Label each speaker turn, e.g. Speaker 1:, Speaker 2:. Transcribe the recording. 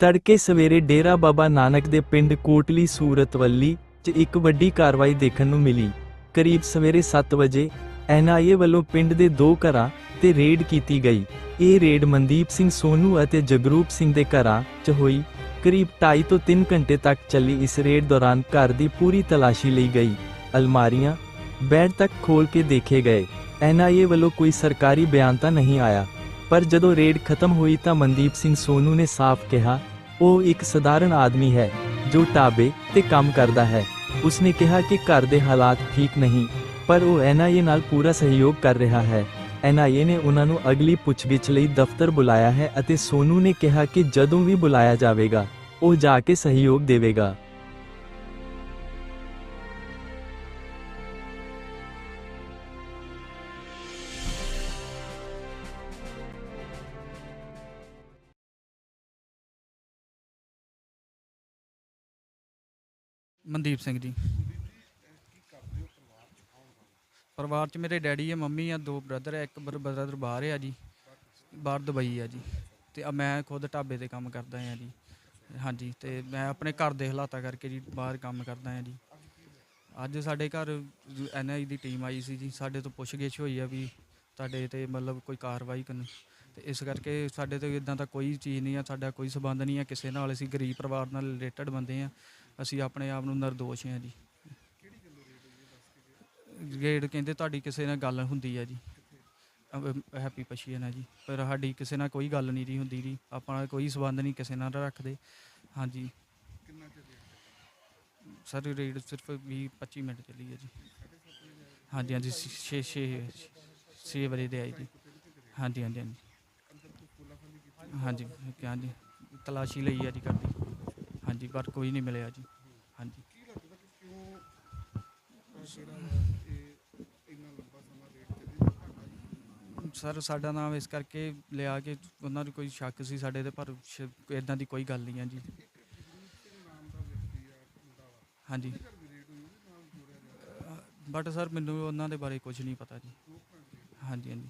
Speaker 1: ਤੜਕੇ ਸਵੇਰੇ ਡੇਰਾ ਬਾਬਾ ਨਾਨਕ ਦੇ ਪਿੰਡ ਕੋਟਲੀ ਸੂਰਤਵੱਲੀ 'ਚ ਇੱਕ ਵੱਡੀ ਕਾਰਵਾਈ ਦੇਖਣ ਨੂੰ ਮਿਲੀ। ਕਰੀਬ ਸਵੇਰੇ 7 ਵਜੇ ਐਨਆਈਏ ਵੱਲੋਂ ਪਿੰਡ ਦੇ ਦੋ ਘਰਾਂ ਤੇ ਰੇਡ ਕੀਤੀ ਗਈ। ਇਹ ਰੇਡ ਮਨਦੀਪ ਸਿੰਘ ਸੋਨੂ ਅਤੇ ਜਗਰੂਪ ਸਿੰਘ ਦੇ ਘਰਾਂ 'ਚ ਹੋਈ। ਕਰੀਬ 2.5 ਤੋਂ 3 ਘੰਟੇ ਤੱਕ ਚੱਲੀ ਇਸ ਰੇਡ ਦੌਰਾਨ ਘਰ ਦੀ ਪੂਰੀ ਤਲਾਸ਼ੀ ਲਈ ਗਈ। ਅਲਮਾਰੀਆਂ, ਬੈੱਡ ਤੱਕ ਖੋਲ ਕੇ ਦੇਖੇ ਗਏ। ਐਨਆਈਏ ਵੱਲੋਂ ਕੋਈ ਸਰਕਾਰੀ ਬਿਆਨ ਤਾਂ ਨਹੀਂ ਆਇਆ। ਪਰ ਜਦੋਂ ਰੇਡ ਖਤਮ ਹੋਈ ਤਾਂ ਮਨਦੀਪ ਸਿੰਘ ਸੋਨੂ ਨੇ ਸਾਫ਼ ਕਿਹਾ ਉਹ ਇੱਕ ਸਧਾਰਨ ਆਦਮੀ ਹੈ, ਜੋ ਢਾਬੇ ਤੇ ਕੰਮ ਕਰਦਾ ਹੈ। ਉਸਨੇ ਕਿਹਾ ਕਿ ਘਰ ਦੇ ਹਾਲਾਤ ਠੀਕ ਨਹੀਂ, ਪਰ ਉਹ ਐਨਆਈਏ ਨਾਲ ਪੂਰਾ ਸਹਿਯੋਗ ਕਰ ਰਿਹਾ ਹੈ। ਐਨਆਈਏ ਨੇ ਉਹਨਾਂ ਨੂੰ ਅਗਲੀ ਪੁੱਛਗਿੱਛ ਲਈ ਦਫ਼ਤਰ ਬੁਲਾਇਆ ਹੈ ਅਤੇ ਸੋਨੂ ਨੇ ਕਿਹਾ ਕਿ ਜਦੋਂ ਵੀ ਬੁਲਾਇਆ ਜਾਵੇਗਾ, ਉਹ ਜਾ ਕੇ ਸਹਿਯੋਗ ਦੇਵੇਗਾ।
Speaker 2: ਮਨਦੀਪ ਸਿੰਘ ਜੀ। ਪਰਿਵਾਰ ਚ ਮੇਰੇ ਡੈਡੀ ਹੈ ਮੰਮੀ ਆ, ਦੋ ਬ੍ਰਦਰ ਹੈ ਇੱਕ ਬ੍ਰਦਰ ਬਾਹਰ ਆ ਜੀ, ਬਾਹਰ ਦੁਬਈ ਆ ਜੀ। ਤੇ ਆ ਮੈਂ ਖੁਦ ਢਾਬੇ ਤੇ ਕੰਮ ਕਰਦਾ ਆ ਜੀ। ਹਾਂਜੀ, ਤੇ ਮੈਂ ਆਪਣੇ ਘਰ ਦੇ ਹਾਲਾਤਾਂ ਕਰਕੇ ਜੀ ਬਾਹਰ ਕੰਮ ਕਰਦਾ ਆ ਜੀ। ਅੱਜ ਸਾਡੇ ਘਰ ਐਨਆਈ ਦੀ ਟੀਮ ਆਈ ਸੀ ਜੀ, ਸਾਡੇ ਤੋਂ ਪੁੱਛਗਿੱਛ ਹੋਈ ਆ ਵੀ ਤੁਹਾਡੇ ਤੇ ਮਤਲਬ ਕੋਈ ਕਾਰਵਾਈ ਕਰਨ। ਤੇ ਇਸ ਕਰਕੇ ਸਾਡੇ ਤੇ ਇਦਾਂ ਦਾ ਕੋਈ ਚੀਜ਼ ਨਹੀਂ ਆ, ਸਾਡਾ ਕੋਈ ਸਬੰਧ ਨਹੀਂ ਆ, ਕਿਸੇ ਨਾਲ ਅਸੀਂ ਗਰੀਬ ਪਰਿਵਾਰ ਨਾਲ ਰਿਲੇਟਡ ਬੰਦੇ ਆ। ਅਸੀਂ ਆਪਣੇ ਆਪ ਨੂੰ ਨਿਰਦੋਸ਼ ਹਾਂ ਜੀ। ਗੇੜ ਕਹਿੰਦੇ ਤੁਹਾਡੀ ਕਿਸੇ ਨਾਲ ਗੱਲ ਹੁੰਦੀ ਹੈ ਜੀ। ਹੈਪੀ ਪਸ਼ੀਅਨ ਹੈ ਜੀ। ਪਰ ਸਾਡੀ ਕਿਸੇ ਨਾਲ ਕੋਈ ਗੱਲ ਨਹੀਂ ਜੀ ਹੁੰਦੀ ਜੀ। ਆਪਾਂ ਕੋਈ ਸਬੰਧ ਨਹੀਂ ਕਿਸੇ ਨਾਲ ਰੱਖਦੇ। ਹਾਂਜੀ ਸਰ ਰੇਡ ਸਿਰਫ 20 25 ਮਿੰਟ ਚੱਲੀ ਹੈ ਜੀ ਹਾਂਜੀ ਹਾਂਜੀ 6 6 6 ਵਜੇ ਦੇ ਆਈ ਜੀ। ਹਾਂਜੀ ਹਾਂਜੀ ਹਾਂਜੀ ਹਾਂਜੀ ਹਾਂਜੀ ਤਲਾਸ਼ੀ ਲਈ ਹੈ ਜੀ ਕਰਦੀ ਹਾਂਜੀ ਪਰ ਕੋਈ ਨਹੀਂ ਮਿਲਿਆ ਜੀ। ਹਾਂਜੀ। ਸਰ ਸਾਡਾ ਨਾਮ ਇਸ ਕਰਕੇ ਲਿਆ ਕਿ ਉਹਨਾਂ ਨੂੰ ਕੋਈ ਸ਼ੱਕ ਸੀ ਸਾਡੇ ਤੇ ਪਰ ਇਦਾਂ ਦੀ ਕੋਈ ਗੱਲ ਨਹੀਂ ਹੈ ਜੀ। ਹਾਂਜੀ। ਬਟ ਸਰ ਮੈਨੂੰ ਉਹਨਾਂ ਦੇ ਬਾਰੇ ਕੁਝ ਨਹੀਂ ਪਤਾ ਜੀ। ਹਾਂਜੀ ਹਾਂਜੀ।